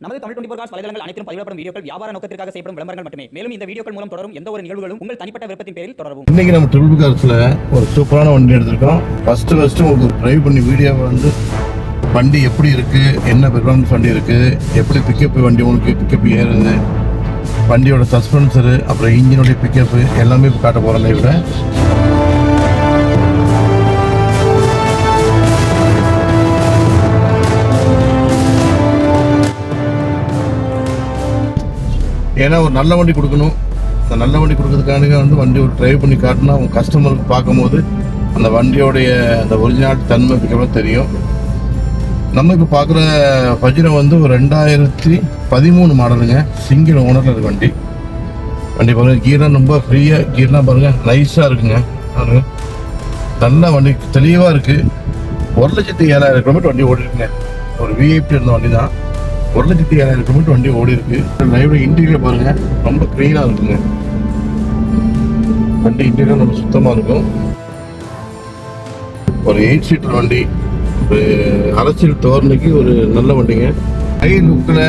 நமது Tamil twenty four cos வலைதளங்கள் அனைத்தும் பதிவிடப்படும் வீடியோக்கள் வியாபார நோக்கத்திற்காக செய்யப்படும் விளம்பரங்கள் மட்டுமே. மேலும் இந்த வீடியோக்கள் மூலம் தொடரும் எந்த ஒரு நிகழ்வுகளும் உங்கள் தனிப்பட்ட விருப்பத்தின் பேரில் தொடரும் இன்னைக்கு நம்ம ட்ரிபிள் கார்ஸில் ஒரு சூப்பரான வண்டி எடுத்திருக்கோம். ஃபர்ஸ்ட் ஃபர்ஸ்ட் உங்களுக்கு டிரைவ் பண்ணி வீடியோ வந்து வண்டி எப்படி இருக்கு என்ன பெர்ஃபார்மன்ஸ் வண்டி இருக்கு எப்படி பிக்கப் வண்டி உங்களுக்கு பிக்கப் ஏறுது வண்டியோட சஸ்பென்சரு அப்புறம் இன்ஜினுடைய பிக்கப்பு எல்லாமே காட்ட போகிறோம் லைவில் ஏன்னா ஒரு நல்ல வண்டி கொடுக்கணும். அந்த நல்ல வண்டி கொடுக்கறதுக்காக வந்து வண்டி ஒரு ட்ரைவ் பண்ணி காட்டினா அவங்க கஸ்டமருக்கு பார்க்கும்போது அந்த வண்டியோடைய அந்த ஒரிஜினாலிட்டி தன்மை எவ்வளோ தெரியும். நம்ம இப்போ பார்க்குற பஜ்ரம் வந்து ஒரு ரெண்டாயிரத்தி பதிமூணு மாடலுங்க. சிங்கிள் ஓனரில் இருக்கு வண்டி. வண்டி பாருங்கள் கீரெலாம் ரொம்ப ஃப்ரீயாக கீர்லாம் பாருங்கள் நைஸாக இருக்குங்க. பாருங்க. நல்ல வண்டி தெளிவாக இருக்குது ஒரு லட்சத்தி ஏழாயிரம் கிலோமீட்டர் வண்டி ஓடிருக்குங்க. ஒரு விஐபி இருந்த வண்டி தான் ஒரு லட்சத்தி ஏழாயிரம் கிலோமீட்டர் வண்டி ஓடி இருக்கு. லைவ்ல இன்டீரியர் பாருங்க ரொம்ப க்ளீனாக இருக்குங்க. வண்டி இன்டீரியர் ரொம்ப சுத்தமாக இருக்கும். ஒரு எயிட் சீட்டர் வண்டி ஒரு அரசியல் தோரணைக்கு ஒரு நல்ல வண்டிங்க. ஹை லுக்கில்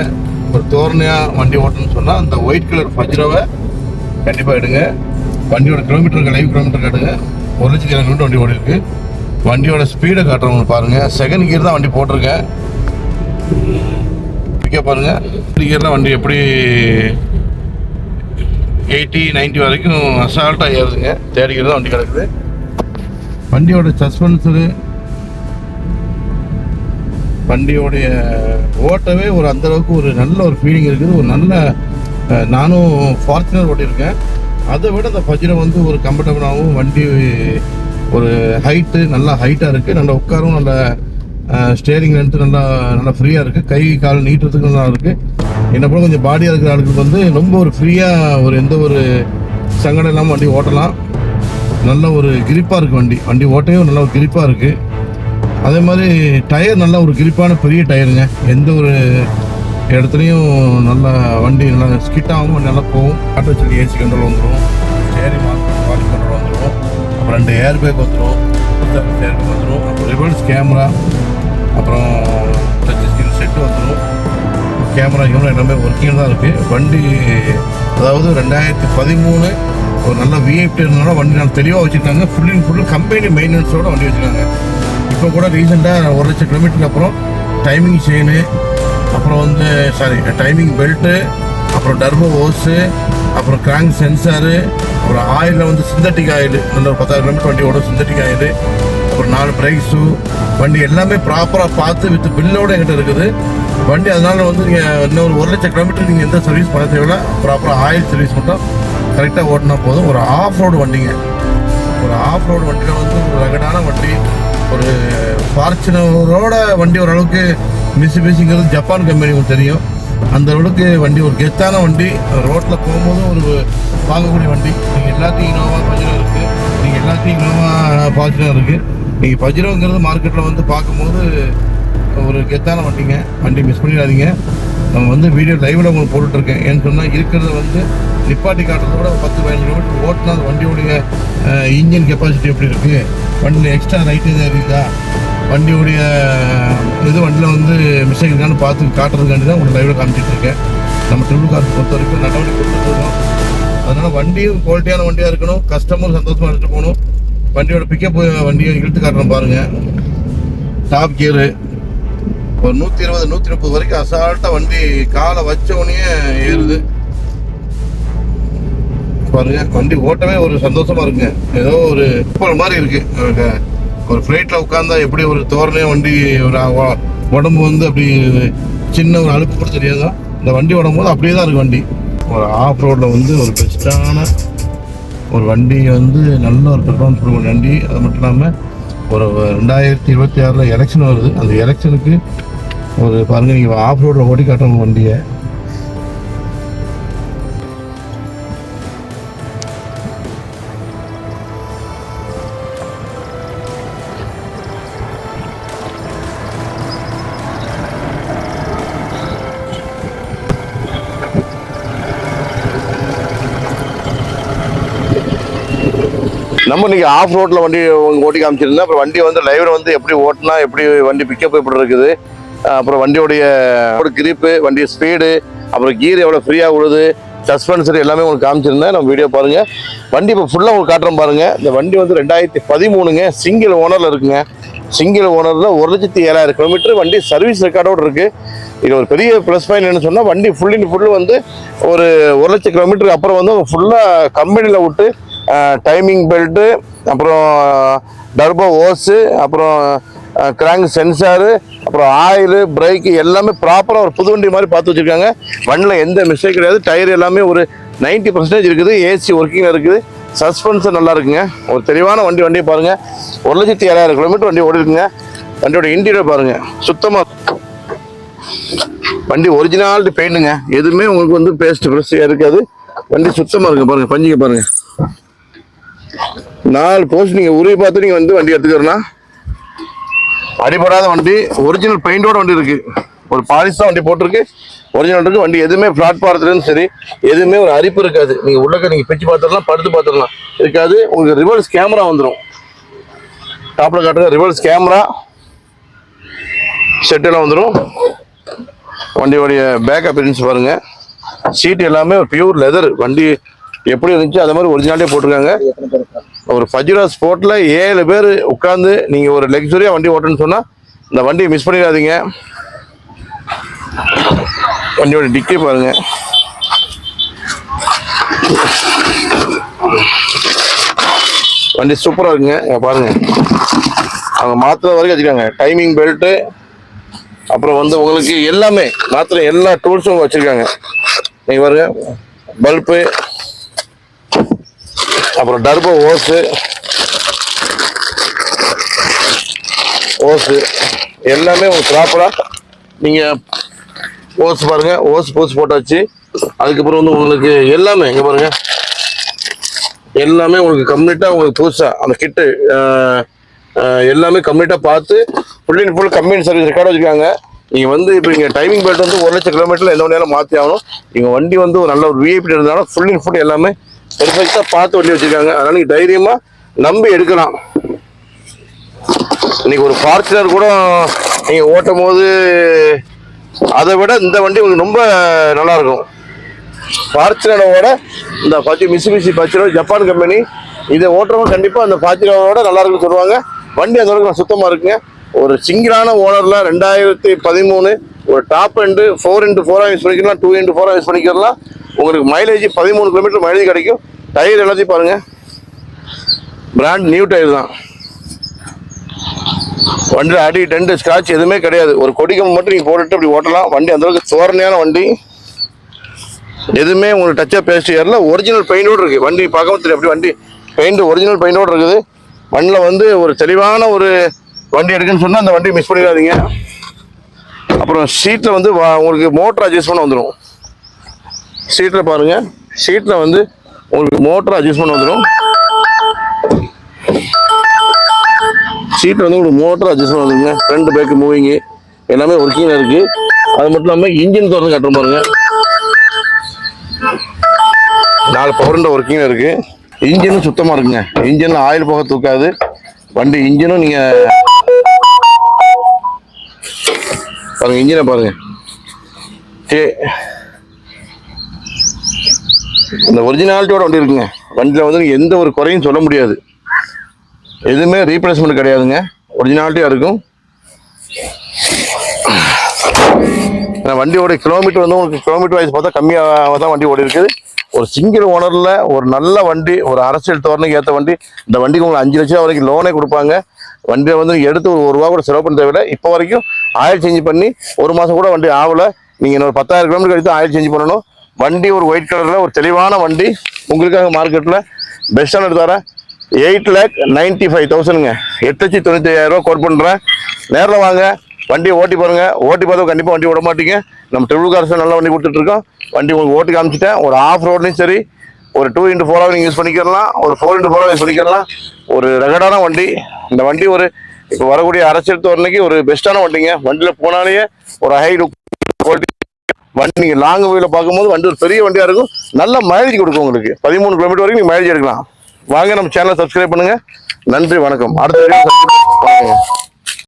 ஒரு தோரணையாக வண்டி ஓட்டணும்னு சொன்னால் அந்த ஒயிட் கலர் ஃபஜ்ரோவை கண்டிப்பாக எடுங்க. வண்டியோட கிலோமீட்டருக்கு லைவ் கிலோமீட்டர் காட்டுங்க. ஒரு லட்சத்தி ஏழு கிலோமீட்டர் வண்டி ஓடி இருக்கு. வண்டியோட ஸ்பீடை காட்டுறவங்க பாருங்கள் செகண்ட் கியர் தான் வண்டி போட்டிருக்கேன். பிக்கப் பாருங்கள் கியர்லாம் வண்டி எப்படி எயிட்டி 90 வரைக்கும் அசால்ட்டாக ஏறுதுங்க தேர்ட் தான் வண்டி கிடக்குது. வண்டியோட சஸ்பென்சரு வண்டியோடைய ஓட்டவே ஒரு அந்த அளவுக்கு ஒரு நல்ல ஒரு ஃபீலிங் இருக்குது. ஒரு நல்ல நானும் ஃபார்ச்சுனர் ஓட்டியிருக்கேன். அதை விட அந்த பஜ்ரம் வந்து ஒரு கம்ஃபர்டபுளாகவும் வண்டி ஒரு ஹைட்டு நல்லா ஹைட்டாக இருக்குது நல்லா உட்காரும் நல்ல ஸ்டேரிங் லென்த்து நல்லா நல்லா ஃப்ரீயாக இருக்குது கை கால் நீட்டுறதுக்கு நல்லா இருக்குது என்ன போல கொஞ்சம் பாடியாக இருக்கிற ஆளுக்கு வந்து ரொம்ப ஒரு ஃப்ரீயாக ஒரு எந்த ஒரு சங்கடம் இல்லாமல் வண்டி ஓட்டலாம். நல்ல ஒரு கிரிப்பாக இருக்குது வண்டி. வண்டி ஓட்டையும் நல்ல ஒரு கிரிப்பாக இருக்குது அதே மாதிரி டயர் நல்ல ஒரு கிரிப்பான பெரிய டயருங்க எந்த ஒரு இடத்துலையும் நல்ல வண்டி நல்லா ஸ்கிட்டாகவும் நல்லா போகும். ஆட்டோ சொல்லி ஏசி கண்ட்ரோல் வந்துடும் ஸ்டேரிங் வாலி கண்ட்ரோல் வந்துடும் அப்புறம் ரெண்டு ஏர் பேக் வந்துடும் ஏர் பேக் வந்துடும் அப்புறம் ரிவர்ஸ் கேமரா அப்புறம் டச் ஸ்க்ரீன் செட்டு வந்துடும் கேமரா கேமரா எல்லாமே ஒர்க்கிங் தான் இருக்குது வண்டி அதாவது ரெண்டாயிரத்தி பதிமூணு ஒரு நல்ல விஐபி இருந்தனால வண்டி நல்லா தெளிவாக வச்சுருக்காங்க. ஃபுல் அண்ட் ஃபுல் கம்பெனி மெயின்டெனன்ஸோட வண்டி வச்சுருக்காங்க. இப்போ கூட ரீசெண்டாக ஒரு லட்சம் கிலோமீட்டருக்கு அப்புறம் டைமிங் செயின் அப்புறம் வந்து சாரி டைமிங் பெல்ட்டு அப்புறம் டர்போ ஓஸு அப்புறம் கிராங்க் சென்சாரு அப்புறம் ஆயிலில் வந்து சிந்தட்டிக் ஆயில் நல்ல ஒரு பத்தாயிரம் கிலோமீட்டர் வண்டி ஓடும் சிந்தட்டிக் ஆயில் ஒரு நாலு பிரேக் ஷூ வண்டி எல்லாமே ப்ராப்பராக பார்த்து வித் பில்லோட எங்கிட்ட இருக்குது. வண்டி அதனால வந்து நீங்கள் இன்னும் ஒரு ஒரு லட்சம் கிலோமீட்டர் நீங்கள் எந்த சர்வீஸ் பண்ண தேவையில்ல ப்ராப்பராக ஆயில் சர்வீஸ் மட்டும் கரெக்டாக ஓட்டினா போதும். ஒரு ஆஃப் ரோடு வண்டிங்க. ஒரு ஆஃப் ரோடு வண்டியில் வந்து ஒரு ரகடான வண்டி ஒரு ஃபார்ச்சுனரோட வண்டி ஓரளவுக்கு மிஸ் மிஸ்ஸுங்கிறது ஜப்பான் கம்பெனி உங்களுக்கு தெரியும். அந்த அளவுக்கு வண்டி ஒரு கெத்தான வண்டி ரோட்டில் போகும்போதும் ஒரு பார்க்கக்கூடிய வண்டி. நீங்கள் எல்லாத்தையும் இனோவா பஜ்ரோ இருக்குது நீங்கள் எல்லாத்தையும் இனோவா ஃபார்ச்சுனர் இருக்குது நீங்கள் பஜ்ரோங்கிறது மார்க்கெட்டில் வந்து பார்க்கும்போது ஒரு கெத்தான வண்டிங்க. வண்டி மிஸ் பண்ணிடாதீங்க. நம்ம வந்து வீடியோ லைவில் உங்களுக்கு போட்டுட்ருக்கேன். ஏன்னு சொன்னால் இருக்கிறத வந்து நிப்பாட்டி காட்டுறத விட பத்து பதினஞ்சு கிலோமீட்டர் ஓட்டினா அந்த வண்டியோடைய இன்ஜின் கெப்பாசிட்டி எப்படி இருக்குது வண்டியில் எக்ஸ்ட்ரா ரைட் எதாவது இருக்குதா? வண்டியோடைய இது வண்டியில் வந்து மிஸ்டேக் இருக்கான்னு பார்த்து காட்டுறதுக்காண்டி தான் உங்களுக்கு லைவில் காமிச்சிட்டு இருக்கேன் நம்ம ட்ரிபிள் கார் பொறுத்த வரைக்கும் நடவடிக்கை கொடுத்துருக்கோம் அதனால் வண்டியும் குவாலிட்டியான வண்டியாக இருக்கணும். கஸ்டமர் சந்தோஷமாக எடுத்துகிட்டு போகணும். வண்டியோட பிக்கப் வண்டியை இழுத்து காட்டுறோம் பாருங்கள் டாப் கியரு ஒரு நூற்றி இருபது நூற்றி முப்பது வரைக்கும் அசால்ட்டாக வண்டி காலை வச்ச உடனே ஏறுது. பாருங்க வண்டி ஓட்டவே ஒரு சந்தோஷமா இருக்குங்க. ஏதோ ஒரு கப்பல் மாதிரி இருக்கு. ஒரு- ஃப்ளைட்டில் உட்காந்தா எப்படி ஒரு தோரணையாக வண்டி ஒரு உடம்பு வந்து அப்படி சின்ன ஒரு அழுப்பு கூட தெரியாதோ? இந்த வண்டி உடம்பு போது அப்படியே தான் இருக்கு வண்டி. ஒரு ஆஃப் ரோட்ல வந்து ஒரு பெஸ்ட்டான ஒரு வண்டியை வந்து நல்ல ஒரு பெர்ஃபார்மன்ஸ் கொடுக்கும் வண்டி. அது மட்டும் இல்லாமல் ஒரு ரெண்டாயிரத்தி இருபத்தி ஆறில் எலெக்ஷன் வருது. அந்த எலெக்ஷனுக்கு ஒரு பாருங்கள் நீங்கள் ஆஃப் ரோடில் ஓட்டி காட்டுறவங்க வண்டியை. நம்ம இன்னைக்கு ஆஃப் ரோட்டில் வண்டி ஓட்டி காமிச்சிருந்தேன் அப்புறம் வண்டி வந்து டிரைவர் வந்து எப்படி ஓட்டினா எப்படி வண்டி பிக்கப் எப்படி இருக்குது. அப்புறம் வண்டியோடைய கிரிப்பு வண்டி ஸ்பீடு அப்புறம் கீர் எவ்வளோ ஃப்ரீயாக விழுது சஸ்பென்சர் எல்லாமே உங்களுக்கு காமிச்சிருந்தேன். நம்ம வீடியோ பாருங்கள் வண்டி இப்போ ஃபுல்லாக உங்களுக்கு காட்டுறோம் பாருங்கள் இந்த வண்டி வந்து ரெண்டாயிரத்தி பதிமூணுங்க. சிங்கிள் ஓனரில் இருக்குங்க. சிங்கிள் ஓனரில் ஒரு லட்சத்தி ஏழாயிரம் கிலோமீட்டர் வண்டி சர்வீஸ் ரெக்கார்டோடு இருக்குது இது ஒரு பெரிய ப்ளஸ் பாயிண்ட் என்ன சொன்னால் வண்டி ஃபுல் இன் ஃபுல்லு வந்து ஒரு ஒரு லட்சம் கிலோமீட்டருக்கு அப்புறம் வந்து ஃபுல்லாக கம்பெனியில் விட்டு டைமிங் பெல்ட்டு அப்புறம் டர்போ ஓஸு அப்புறம் கிராங்க் சென்சாரு அப்புறம் ஆயிலு பிரேக்கு எல்லாமே ப்ராப்பராக ஒரு புது வண்டி மாதிரி பார்த்து வச்சுருக்காங்க. வண்டியில் எந்த மிஸ்டேக் கிடையாது. டயர் எல்லாமே ஒரு 90% பர்சன்டேஜ் இருக்குது. ஏசி ஒர்க்கிங்கில் இருக்குது. சஸ்பென்ஸும் நல்லா இருக்குங்க. ஒரு தெளிவான வண்டி வண்டியை பாருங்கள் ஒரு லட்சத்தி ஏழாயிரம் கிலோமீட்டர் வண்டி ஓடி இருக்குங்க. வண்டியோட இன்டீரியர் பாருங்கள் சுத்தமாக வண்டி ஒரிஜினாலிட்டி பெயிண்ட்டுங்க எதுவுமே உங்களுக்கு வந்து பேஸ்ட் ஃப்ரெஷ்ஷாக இருக்காது. வண்டி சுத்தமாக இருக்குது பாருங்கள் பஞ்சிங்க பாருங்கள் நாலு போஸ்ட் நீங்கள் உருவி பார்த்து நீங்கள் வந்து வண்டி எடுத்துக்கிறோன்னா? அடிபடாத வண்டி ஒரிஜினல் பெயிண்டோட வண்டி இருக்குது ஒரு பாலிஷ் தான் வண்டி போட்டிருக்கு. ஒரிஜினல் இருக்குது வண்டி எதுவுமே பிளாட்பாரத்துலேருந்து சரி எதுவுமே ஒரு அரிப்பு இருக்காது. நீங்கள் உள்ளக்க நீங்கள் பிச்சு பார்த்துடலாம் படுத்து பார்த்துடலாம். இருக்காது. உங்களுக்கு ரிவர்ஸ் கேமரா வந்துடும் டாப்பில் காட்டுற ரிவர்ஸ் கேமரா செட்டெல்லாம் வந்துடும் வண்டியோடைய பேக் அப்பியரன்ஸ் பாருங்கள் சீட் எல்லாமே ஒரு பியூர் லெதர் வண்டி எப்படி இருந்துச்சு அது மாதிரி ஒரிஜினாலே போட்டிருக்காங்க. ஒரு ஃபஜ்ரா ஸ்போர்ட்ல ஏழு பேர் உட்காந்து நீங்க ஒரு லக்ஸுரியா வண்டி ஓட்டணும்னு சொன்னா இந்த வண்டியை மிஸ் பண்ணிடாதீங்க. வண்டியோட டிக்கி பாருங்க. வண்டி சூப்பராக இருக்குங்க. பாருங்கள் பாருங்க. அவங்க மாத்திரை வரைக்கும் வச்சுருக்காங்க டைமிங் பெல்ட்டு அப்புறம் வந்து உங்களுக்கு எல்லாமே மாத்திரை எல்லா டூல்ஸும் வச்சுருக்காங்க. நீங்கள் பாருங்கள் பல்பு அப்புறம் டர்போ ஓஸு ஓஸு எல்லாமே உங்களுக்கு ப்ராப்பராக நீங்கள் ஓஸ் பாருங்கள் ஓஸ் போஸ் போட்டாச்சு அதுக்கப்புறம் வந்து உங்களுக்கு எல்லாமே இங்கே பாருங்கள் எல்லாமே உங்களுக்கு கம்ப்ளீட்டாக உங்களுக்கு புதுசாக அந்த கிட்டு எல்லாமே கம்ப்ளீட்டாக பார்த்து full and full company service record வச்சுருக்காங்க. நீங்கள் வந்து இப்போ இங்கே டைமிங் பெல்ட் வந்து ஒரு லட்சம் கிலோமீட்டரில் எந்த நேரம் மாற்றி ஆகணும். நீங்கள் வண்டி வந்து ஒரு நல்ல ஒரு விஐபி இருந்தாலும் ஃபுல் அண்ட் ஃபுல் எல்லாமே பெர்ஃபெக்டாக பார்த்து வண்டி வச்சுருக்காங்க. அதனால் நீங்கள் தைரியமாக நம்பி எடுக்கலாம். இன்னைக்கு ஒரு ஃபார்ச்சுனர் கூட நீங்கள் ஓட்டும் போது அதை விட இந்த வண்டி உங்களுக்கு ரொம்ப நல்லாயிருக்கும் ஃபார்ச்சுனரோட இந்த பச்சு மிஸ்ஸி பச்சிரோ ஜப்பான் கம்பெனி இதை ஓட்டுறவங்க கண்டிப்பாக அந்த ஃபார்ச்சுனரோட நல்லா இருக்குன்னு சொல்லுவாங்க. வண்டி அந்த அளவுக்கு சுத்தமாக இருக்குங்க ஒரு சிங்கிளான ஓனரில் ரெண்டாயிரத்தி பதிமூணு ஒரு டாப் ரெண்டு ஃபோர் இன்ட்டு ஃபோராக யூஸ் பண்ணிக்கலாம் டூ இன்ட்டு ஃபோராக யூஸ் பண்ணிக்கலாம். உங்களுக்கு மைலேஜ் பதிமூணு கிலோமீட்டர் மைலேஜ் கிடைக்கும். டயர் எல்லாத்தையும் பாருங்கள் பிராண்ட் நியூ டயர் தான். வண்டியில் அடி டெண்டு ஸ்க்ராட்ச் எதுவுமே கிடையாது. ஒரு கொடிக்கம் மட்டும் நீங்கள் போட்டுட்டு அப்படி ஓட்டலாம். வண்டி அந்தளவுக்கு சோரணையான வண்டி. எதுவுமே உங்களுக்கு டச்சாக பேஸ்ட் ஏறல. ஒரிஜினல் பெயிண்டோடு இருக்குது வண்டி பார்க்கவும் தெரியும். அப்படி வண்டி பெயிண்ட் ஒரிஜினல் பெயிண்டோடு இருக்குது. வண்டியில் வந்து ஒரு தெளிவான ஒரு வண்டி எடுக்குன்னு சொன்னால் அந்த வண்டியை மிஸ் பண்ணிடாதீங்க. அப்புறம் சீட்டில் வந்து வா- உங்களுக்கு மோட்டர் அட்ஜஸ்ட் பண்ண வந்துடும் சீட்டில் பாருங்கள் சீட்டில் வந்து உங்களுக்கு மோட்டர் அட்ஜஸ்ட் பண்ண வந்துடும் சீட்டில் வந்து உங்களுக்கு மோட்டர் அட்ஜஸ்ட் பண்ண வந்துருங்க. ஃப்ரண்ட் பேக்கு மூவிங்கு எல்லாமே ஒர்க்கிங்கில் இருக்குது அது மட்டும் இல்லாமல் இன்ஜின் திறந்து கட்டுற பாருங்க. நாலு பவர்ண்ட ஒர்க்கிங்கில் இருக்குது இன்ஜினும் சுத்தமாக இருக்குங்க. இன்ஜினில் ஆயில் போக தூக்காது. வண்டி இன்ஜினும் நீங்கள் பாருங்க இன்ஜினை பாருங்க. சரி இந்த ஒரிஜினாலிட்டியோட வண்டி இருக்குங்க. வண்டியில் வந்து நீங்கள் எந்த ஒரு குறையும் சொல்ல முடியாது. எதுவுமே ரீப்ளேஸ்மெண்ட் கிடையாதுங்க. ஒரிஜினாலிட்டியாக இருக்கும். வண்டியோட கிலோமீட்டர் வந்து உங்களுக்கு கிலோமீட்டர் வைஸ் பார்த்தா கம்மியாக தான் வண்டி ஓடி இருக்குது. ஒரு சிங்கிள் ஓனரில் ஒரு நல்ல வண்டி ஒரு அரசியல் தோரணைக்கு ஏற்ற வண்டி இந்த வண்டிக்கு உங்களுக்கு அஞ்சு லட்சம் வரைக்கும் லோனே கொடுப்பாங்க. வண்டியை வந்து எடுத்து ஒரு ஒரு ரூபா கூட செலவு பண்ண தேவையில்லை இப்போ வரைக்கும் ஆயில் சேஞ்ச் பண்ணி ஒரு மாதம் கூட வண்டி ஆகலை. நீங்கள் இன்னொரு பத்தாயிரம் கிலோமீட்டர் கழித்து ஆயில் சேஞ்ச் பண்ணணும். வண்டி ஒரு ஒயிட் கலரில் ஒரு தெளிவான வண்டி. உங்களுக்காக மார்க்கெட்டில் பெஸ்ட்டான எடுத்தாரேன் எயிட் லேக் நைன்ட்டி ஃபைவ் தௌசண்ட்ங்க எட்டு லட்சத்தி தொண்ணூற்றி ஐயாயிரம் ரூபா கோட் பண்ணுறேன் நேரில் வாங்க. வண்டியை ஓட்டி பாருங்கள் ஓட்டி பார்த்தா கண்டிப்பாக வண்டி விட மாட்டீங்க. நம்ம திருவிழா காசு நல்ல வண்டி கொடுத்துட்ருக்கோம் வண்டி உங்களுக்கு ஓட்டி காமிச்சிட்டேன். ஒரு ஆஃப் ரோட்லையும் சரி ஒரு டூ இன்ட்டு ஃபோராக நீங்கள் யூஸ் பண்ணிக்கலாம். ஒரு ஃபோர் இன்ட்டு ஃபோராக யூஸ் பண்ணிக்கலாம். ஒரு ரெகடான வண்டி. இந்த வண்டி ஒரு இப்போ வரக்கூடிய அரசியல் தோரணைக்கு ஒரு பெஸ்ட்டான வண்டிங்க. வண்டியில் போனாலேயே ஒரு ஹை லுக் குவாலிட்டி வண்டி நீங்கள் லாங் வேல பார்க்கும்போது வண்டி ஒரு பெரிய வண்டியாக இருக்கும். நல்ல மைலேஜ் கொடுக்கும் உங்களுக்கு. பதிமூணு கிலோமீட்டர் வரைக்கும் நீங்கள் மைலேஜ் எடுக்கலாம். வாங்க நம்ம சேனலை சப்ஸ்கிரைப் பண்ணுங்க. நன்றி வணக்கம். அடுத்த வீடியோ